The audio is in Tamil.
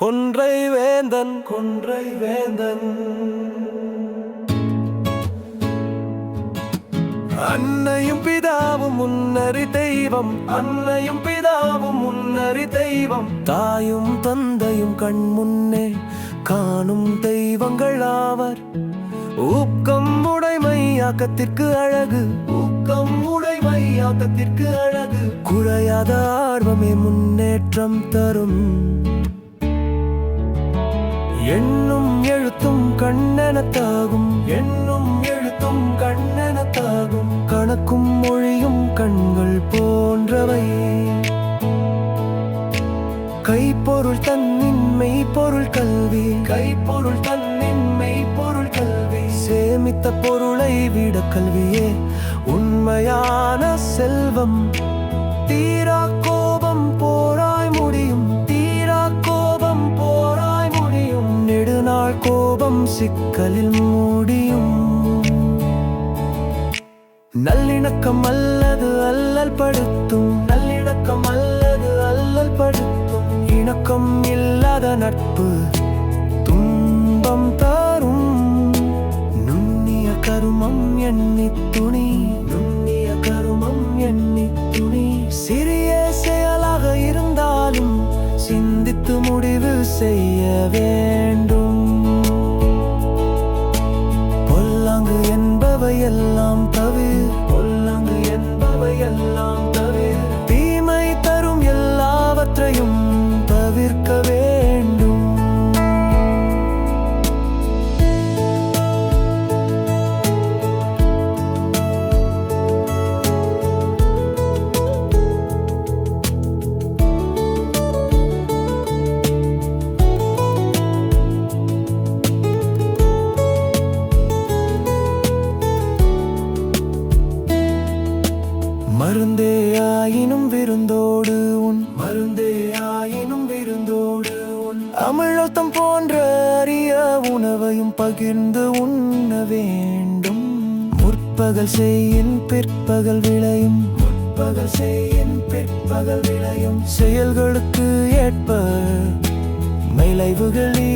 கொன்றை வேந்தன். கொன்றை வேந்தன். அன்னையும் பிதாவும் முன்னறி தெய்வம். அன்னையும் பிதாவும் முன்னறி தெய்வம். தாயும் தந்தையும் கண் முன்னே காணும் தெய்வங்கள் ஆவர். ஊக்கம் உடைமையாக்கத்திற்கு அழகு. ஊக்கம் உடைமையாக்கத்திற்கு அழகு. குறையாத ஆர்வமே முன்னேற்றம் தரும். எண்ணும் எழுத்தும் கண்ணெனத்தாகும். எண்ணும் எழுத்தும் கண்ணெனத்தாகும். கணக்கும் மொழியும் கண்கள் போன்றவை. கைப்பொருள் தன்னின் மெய்ப்பொருள் கல்வி. கைப்பொருள் தன்னின் மெய்ப்பொருள் கல்வி. சேமித்த பொருளை விட கல்வியே உண்மையான செல்வம். தீரா சிக்கலில் மூடியும். நல்லிணக்கம் அல்லது அல்லல் படுத்தும். நல்லிணக்கம் அல்லது அல்லல் படுத்தும். இணக்கம் இல்லாத நட்பு துன்பம் தாரும். நுண்ணிய கருமம் எண்ணி துணி. நுண்ணிய கருமம் எண்ணி துணி. சிறிய செயலாக இருந்தாலும் சிந்தித்து முடிவு செய்ய வேண்டும். எல்லாம் மருந்தே ஆயினும் விருந்தோடு உன் மருந்தே ஆயினும் விருந்தோடு உன் அமிழத்தம் போன்ற அரிய உணவையும் பகிர்ந்து உண்ண வேண்டும். முற்பகல் செய்யின் பிற்பகல் விளையும். முற்பகல் செய்யின் பிற்பகல் விளையும். செயல்களுக்கு ஏற்ப விளைவுகளில்